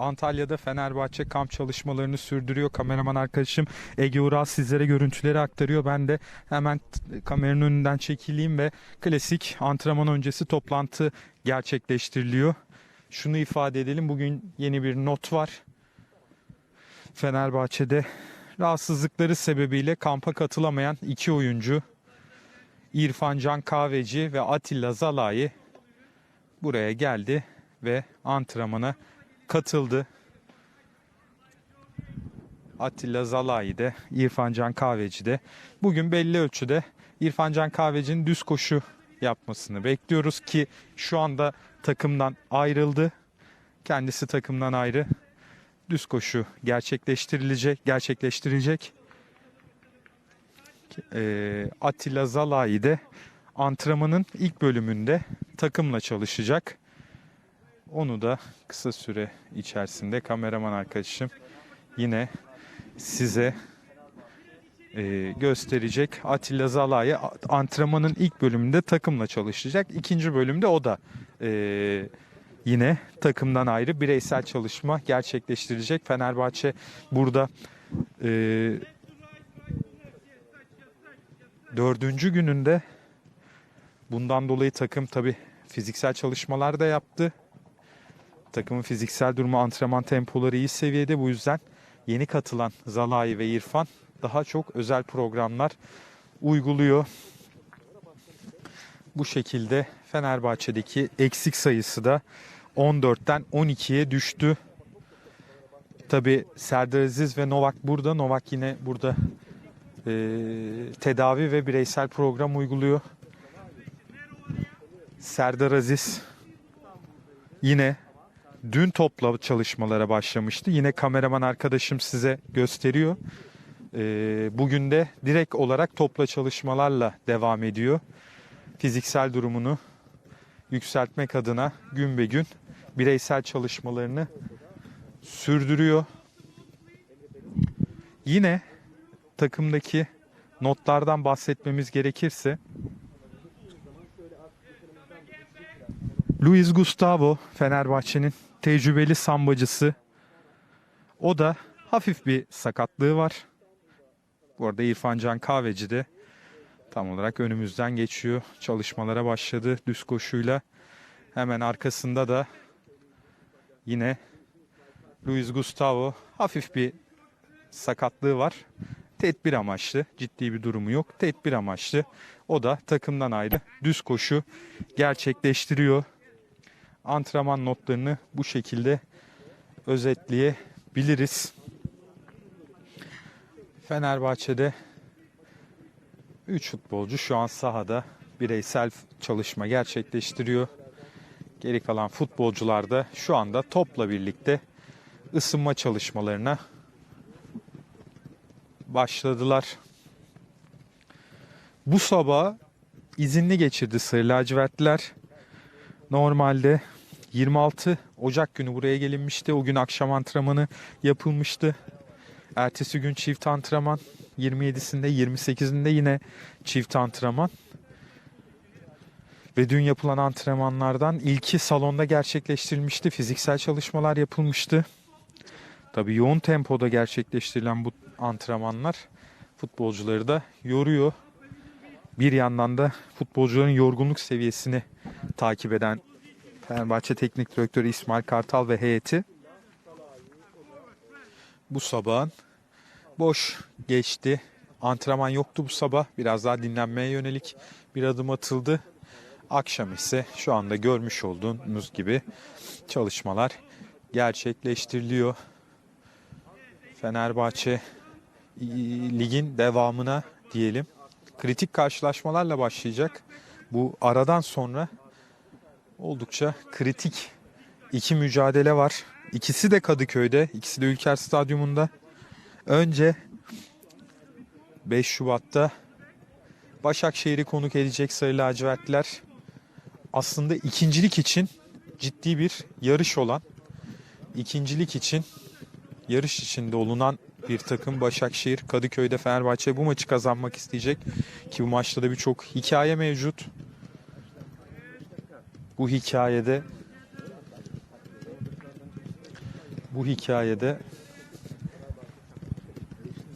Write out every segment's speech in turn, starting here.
Antalya'da Fenerbahçe kamp çalışmalarını sürdürüyor. Kameraman arkadaşım Ege Ural sizlere görüntüleri aktarıyor. Ben de hemen kameranın önünden çekileyim ve klasik antrenman öncesi toplantı gerçekleştiriliyor. Şunu ifade edelim. Bugün yeni bir not var. Fenerbahçe'de rahatsızlıkları sebebiyle kampa katılamayan iki oyuncu İrfan Can Kahveci ve Atilla Zalai buraya geldi ve antrenmana katıldı. Atilla Zalai de İrfan Can Kahveci de bugün belli ölçüde İrfan Can Kahveci'nin düz koşu yapmasını bekliyoruz ki şu anda takımdan ayrıldı. Kendisi takımdan ayrı. Düz koşu gerçekleştirilecek, gerçekleştirecek. Ee, Atilla Zalai de antrenmanın ilk bölümünde takımla çalışacak. Onu da kısa süre içerisinde kameraman arkadaşım yine size e, gösterecek. Atilla Zalai a- antrenmanın ilk bölümünde takımla çalışacak. İkinci bölümde o da e, yine takımdan ayrı bireysel çalışma gerçekleştirecek. Fenerbahçe burada e, dördüncü gününde bundan dolayı takım tabi fiziksel çalışmalar da yaptı. Takımın fiziksel durumu antrenman tempoları iyi seviyede. Bu yüzden yeni katılan Zalai ve İrfan daha çok özel programlar uyguluyor. Bu şekilde Fenerbahçe'deki eksik sayısı da 14'ten 12'ye düştü. Tabi Serdar Aziz ve Novak burada. Novak yine burada e, tedavi ve bireysel program uyguluyor. Serdar Aziz yine dün topla çalışmalara başlamıştı. Yine kameraman arkadaşım size gösteriyor. Ee, bugün de direkt olarak topla çalışmalarla devam ediyor. Fiziksel durumunu yükseltmek adına gün be gün bireysel çalışmalarını sürdürüyor. Yine takımdaki notlardan bahsetmemiz gerekirse Luis Gustavo Fenerbahçe'nin tecrübeli sambacısı. O da hafif bir sakatlığı var. Bu arada İrfan Can Kahveci de tam olarak önümüzden geçiyor. Çalışmalara başladı düz koşuyla. Hemen arkasında da yine Luis Gustavo hafif bir sakatlığı var. Tedbir amaçlı, ciddi bir durumu yok. Tedbir amaçlı. O da takımdan ayrı düz koşu gerçekleştiriyor antrenman notlarını bu şekilde özetleyebiliriz. Fenerbahçe'de 3 futbolcu şu an sahada bireysel çalışma gerçekleştiriyor. Geri kalan futbolcular da şu anda topla birlikte ısınma çalışmalarına başladılar. Bu sabah izinli geçirdi Sarı Lacivertliler. Normalde 26 Ocak günü buraya gelinmişti. O gün akşam antrenmanı yapılmıştı. Ertesi gün çift antrenman. 27'sinde 28'inde yine çift antrenman. Ve dün yapılan antrenmanlardan ilki salonda gerçekleştirilmişti. Fiziksel çalışmalar yapılmıştı. Tabii yoğun tempoda gerçekleştirilen bu antrenmanlar futbolcuları da yoruyor. Bir yandan da futbolcuların yorgunluk seviyesini takip eden Fenerbahçe Teknik Direktörü İsmail Kartal ve heyeti bu sabahın boş geçti. Antrenman yoktu bu sabah. Biraz daha dinlenmeye yönelik bir adım atıldı. Akşam ise şu anda görmüş olduğunuz gibi çalışmalar gerçekleştiriliyor. Fenerbahçe ligin devamına diyelim kritik karşılaşmalarla başlayacak. Bu aradan sonra oldukça kritik iki mücadele var. İkisi de Kadıköy'de, ikisi de Ülker Stadyumunda. Önce 5 Şubat'ta Başakşehir'i konuk edecek Sarı Lacivertliler. Aslında ikincilik için ciddi bir yarış olan, ikincilik için yarış içinde olunan bir takım Başakşehir Kadıköy'de Fenerbahçe bu maçı kazanmak isteyecek ki bu maçta da birçok hikaye mevcut. Bu hikayede Bu hikayede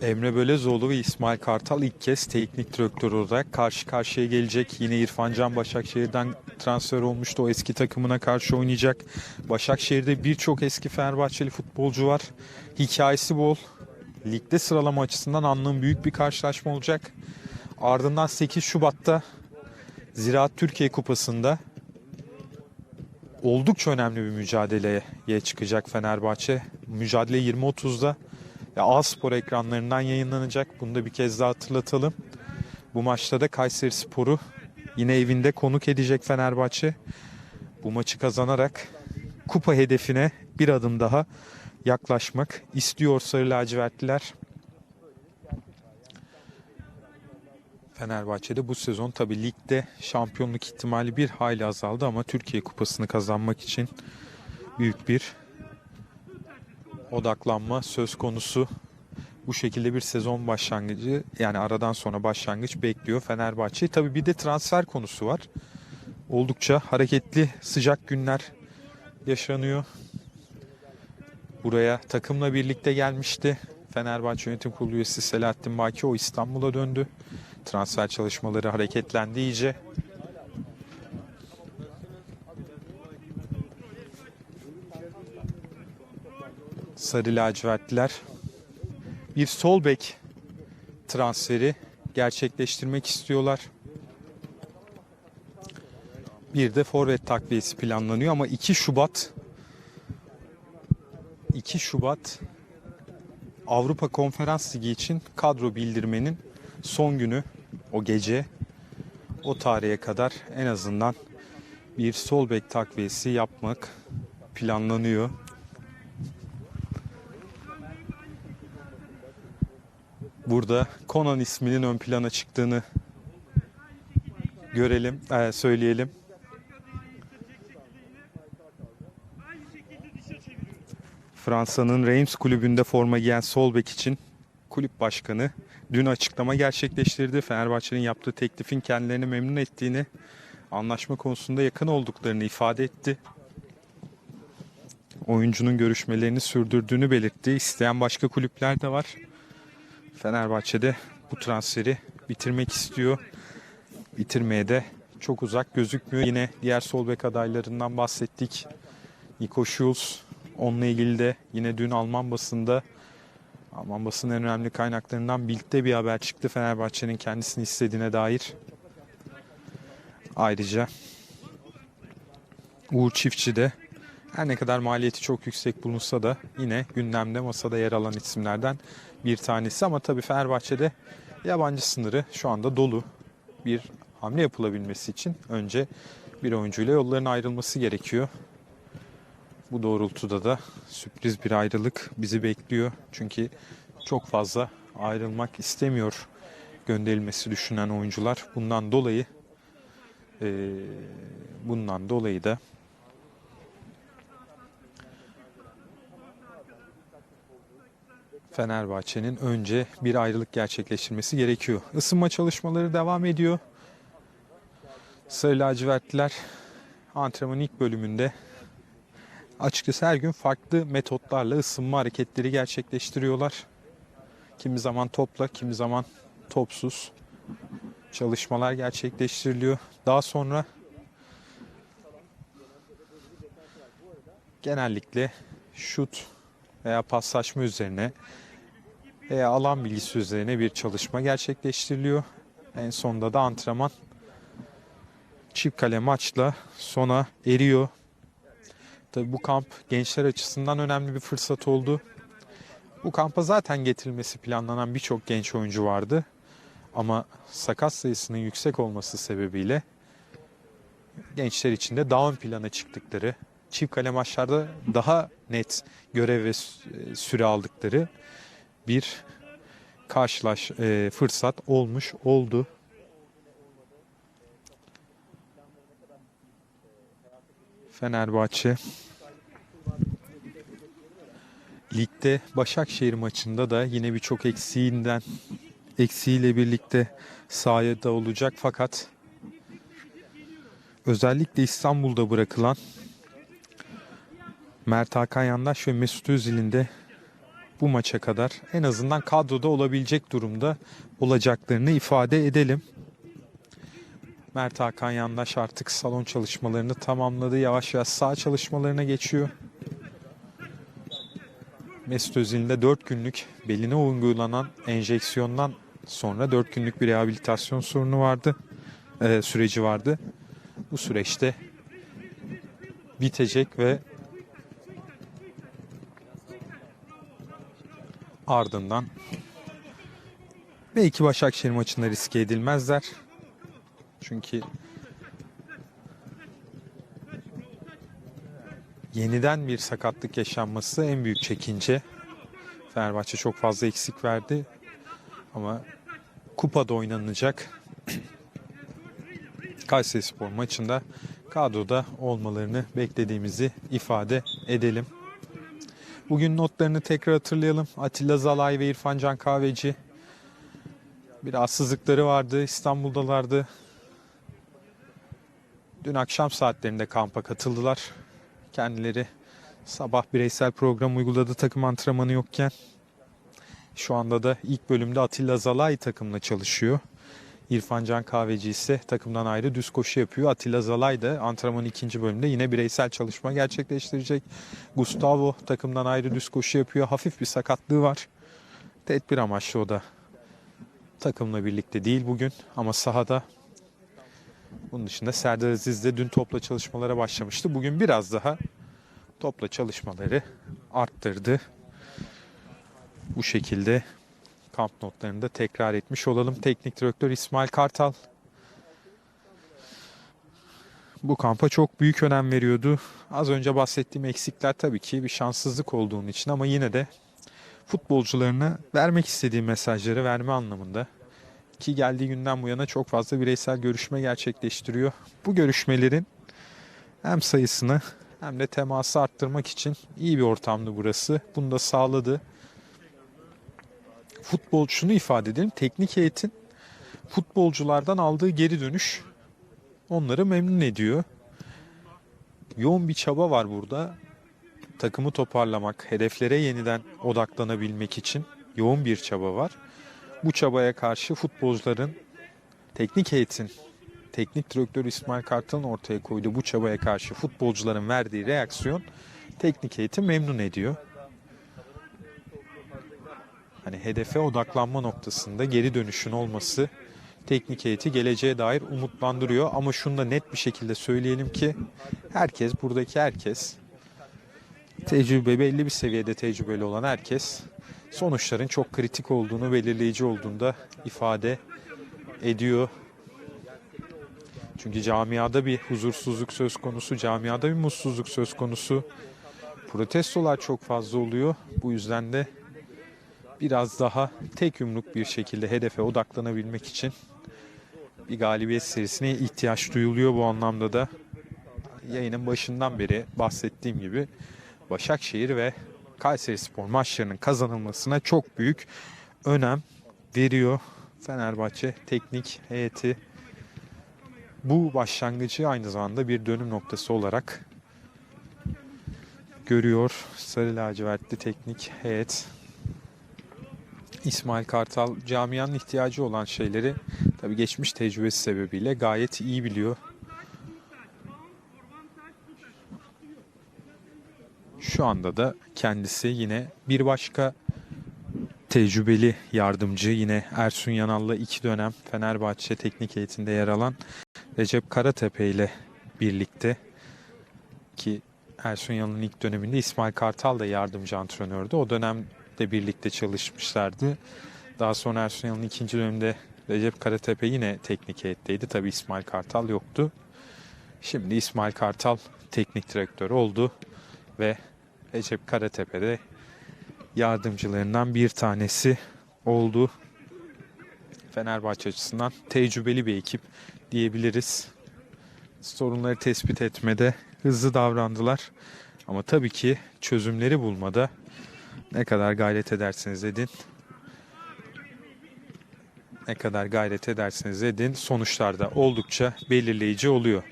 Emre Bölezoğlu ve İsmail Kartal ilk kez teknik direktör olarak karşı karşıya gelecek. Yine İrfan Can Başakşehir'den transfer olmuştu. O eski takımına karşı oynayacak. Başakşehir'de birçok eski Fenerbahçeli futbolcu var. Hikayesi bol. Ligde sıralama açısından anlamı büyük bir karşılaşma olacak. Ardından 8 Şubat'ta Ziraat Türkiye Kupası'nda oldukça önemli bir mücadeleye çıkacak Fenerbahçe. Mücadele 20.30'da ya A Spor ekranlarından yayınlanacak. Bunu da bir kez daha hatırlatalım. Bu maçta da Kayseri Spor'u yine evinde konuk edecek Fenerbahçe. Bu maçı kazanarak kupa hedefine bir adım daha yaklaşmak istiyor Sarı Lacivertliler. Fenerbahçe'de bu sezon tabi ligde şampiyonluk ihtimali bir hayli azaldı ama Türkiye Kupası'nı kazanmak için büyük bir odaklanma söz konusu. Bu şekilde bir sezon başlangıcı yani aradan sonra başlangıç bekliyor Fenerbahçe. Tabi bir de transfer konusu var. Oldukça hareketli sıcak günler yaşanıyor. Buraya takımla birlikte gelmişti. Fenerbahçe Yönetim Kurulu üyesi Selahattin Baki o İstanbul'a döndü. Transfer çalışmaları hareketlendi iyice. Sarı lacivertliler bir sol bek transferi gerçekleştirmek istiyorlar. Bir de forvet takviyesi planlanıyor ama 2 Şubat 2 Şubat Avrupa Konferans Ligi için kadro bildirmenin son günü o gece o tarihe kadar en azından bir sol bek takviyesi yapmak planlanıyor. Burada Conan isminin ön plana çıktığını görelim, e, söyleyelim. Fransa'nın Reims kulübünde forma giyen sol bek için kulüp başkanı dün açıklama gerçekleştirdi. Fenerbahçe'nin yaptığı teklifin kendilerini memnun ettiğini, anlaşma konusunda yakın olduklarını ifade etti. Oyuncunun görüşmelerini sürdürdüğünü belirtti. İsteyen başka kulüpler de var. Fenerbahçe'de bu transferi bitirmek istiyor. Bitirmeye de çok uzak gözükmüyor. Yine diğer sol bek adaylarından bahsettik. Nico Schulz. Onunla ilgili de yine dün Alman basında Alman basının en önemli kaynaklarından Bild'de bir haber çıktı. Fenerbahçe'nin kendisini istediğine dair. Ayrıca Uğur Çiftçi de her ne kadar maliyeti çok yüksek bulunsa da yine gündemde masada yer alan isimlerden bir tanesi. Ama tabii Fenerbahçe'de yabancı sınırı şu anda dolu. Bir hamle yapılabilmesi için önce bir oyuncuyla yolların ayrılması gerekiyor. Bu doğrultuda da sürpriz bir ayrılık bizi bekliyor. Çünkü çok fazla ayrılmak istemiyor gönderilmesi düşünen oyuncular. Bundan dolayı e, bundan dolayı da Fenerbahçe'nin önce bir ayrılık gerçekleştirmesi gerekiyor. Isınma çalışmaları devam ediyor. Sarı lacivertliler antrenmanın ilk bölümünde açıkçası her gün farklı metotlarla ısınma hareketleri gerçekleştiriyorlar. Kimi zaman topla, kimi zaman topsuz çalışmalar gerçekleştiriliyor. Daha sonra genellikle şut veya paslaşma üzerine veya alan bilgisi üzerine bir çalışma gerçekleştiriliyor. En sonunda da antrenman çift kale maçla sona eriyor. Tabi bu kamp gençler açısından önemli bir fırsat oldu. Bu kampa zaten getirilmesi planlanan birçok genç oyuncu vardı. Ama sakat sayısının yüksek olması sebebiyle gençler için de daha plana çıktıkları, çift kale maçlarda daha net görev ve süre aldıkları bir karşılaş e, fırsat olmuş oldu. Fenerbahçe Ligde Başakşehir maçında da yine birçok eksiğinden eksiğiyle birlikte sahada olacak fakat özellikle İstanbul'da bırakılan Mert Hakan Yandaş ve Mesut Özil'in de bu maça kadar en azından kadroda olabilecek durumda olacaklarını ifade edelim. Mert Hakan Yandaş artık salon çalışmalarını tamamladı. Yavaş yavaş sağ çalışmalarına geçiyor. Mesut Özil'in de 4 günlük beline uygulanan enjeksiyondan sonra 4 günlük bir rehabilitasyon sorunu vardı. e, süreci vardı. Bu süreçte bitecek ve ardından belki Başakşehir maçında riske edilmezler. Çünkü yeniden bir sakatlık yaşanması en büyük çekince. Fenerbahçe çok fazla eksik verdi. Ama kupada oynanacak Kayserispor maçında kadroda olmalarını beklediğimizi ifade edelim. Bugün notlarını tekrar hatırlayalım. Atilla Zalay ve İrfan Can Kahveci bir rahatsızlıkları vardı. İstanbul'dalardı. Dün akşam saatlerinde kampa katıldılar. Kendileri sabah bireysel program uyguladı takım antrenmanı yokken. Şu anda da ilk bölümde Atilla Zalay takımla çalışıyor. İrfan Can Kahveci ise takımdan ayrı düz koşu yapıyor. Atilla Zalay da antrenmanın ikinci bölümünde yine bireysel çalışma gerçekleştirecek. Gustavo takımdan ayrı düz koşu yapıyor. Hafif bir sakatlığı var. Tedbir amaçlı o da takımla birlikte değil bugün ama sahada. Bunun dışında Serdar Aziz de dün topla çalışmalara başlamıştı. Bugün biraz daha topla çalışmaları arttırdı. Bu şekilde kamp notlarını da tekrar etmiş olalım. Teknik direktör İsmail Kartal bu kampa çok büyük önem veriyordu. Az önce bahsettiğim eksikler tabii ki bir şanssızlık olduğunun için ama yine de futbolcularına vermek istediği mesajları verme anlamında. Ki geldiği günden bu yana çok fazla bireysel görüşme gerçekleştiriyor. Bu görüşmelerin hem sayısını hem de teması arttırmak için iyi bir ortamdı burası. Bunu da sağladı futbol şunu ifade edelim. Teknik heyetin futbolculardan aldığı geri dönüş onları memnun ediyor. Yoğun bir çaba var burada. Takımı toparlamak, hedeflere yeniden odaklanabilmek için yoğun bir çaba var. Bu çabaya karşı futbolcuların teknik heyetin teknik direktör İsmail Kartal'ın ortaya koyduğu bu çabaya karşı futbolcuların verdiği reaksiyon teknik heyeti memnun ediyor hani hedefe odaklanma noktasında geri dönüşün olması teknik heyeti geleceğe dair umutlandırıyor. Ama şunu da net bir şekilde söyleyelim ki herkes, buradaki herkes tecrübe belli bir seviyede tecrübeli olan herkes sonuçların çok kritik olduğunu, belirleyici olduğunu da ifade ediyor. Çünkü camiada bir huzursuzluk söz konusu, camiada bir mutsuzluk söz konusu. Protestolar çok fazla oluyor. Bu yüzden de biraz daha tek yumruk bir şekilde hedefe odaklanabilmek için bir galibiyet serisine ihtiyaç duyuluyor bu anlamda da. Yayının başından beri bahsettiğim gibi Başakşehir ve Kayseri Spor maçlarının kazanılmasına çok büyük önem veriyor Fenerbahçe teknik heyeti. Bu başlangıcı aynı zamanda bir dönüm noktası olarak görüyor Sarı lacivertli teknik heyet. İsmail Kartal camianın ihtiyacı olan şeyleri tabii geçmiş tecrübesi sebebiyle gayet iyi biliyor. Şu anda da kendisi yine bir başka tecrübeli yardımcı yine Ersun Yanal'la iki dönem Fenerbahçe teknik heyetinde yer alan Recep Karatepe ile birlikte ki Ersun Yanal'ın ilk döneminde İsmail Kartal da yardımcı antrenördü. O dönem de birlikte çalışmışlardı. Daha sonra Ersun Yanal'ın ikinci döneminde Recep Karatepe yine teknik heyetteydi. Tabi İsmail Kartal yoktu. Şimdi İsmail Kartal teknik direktör oldu ve Recep Karatepe de yardımcılarından bir tanesi oldu. Fenerbahçe açısından tecrübeli bir ekip diyebiliriz. Sorunları tespit etmede hızlı davrandılar. Ama tabii ki çözümleri bulmada ne kadar gayret edersiniz edin. Ne kadar gayret edersiniz edin sonuçlarda oldukça belirleyici oluyor.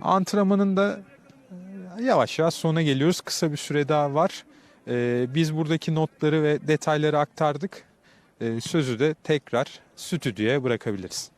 Antrenmanında yavaş yavaş sona geliyoruz. Kısa bir süre daha var. Ee, biz buradaki notları ve detayları aktardık. Ee, sözü de tekrar stüdyoya bırakabiliriz.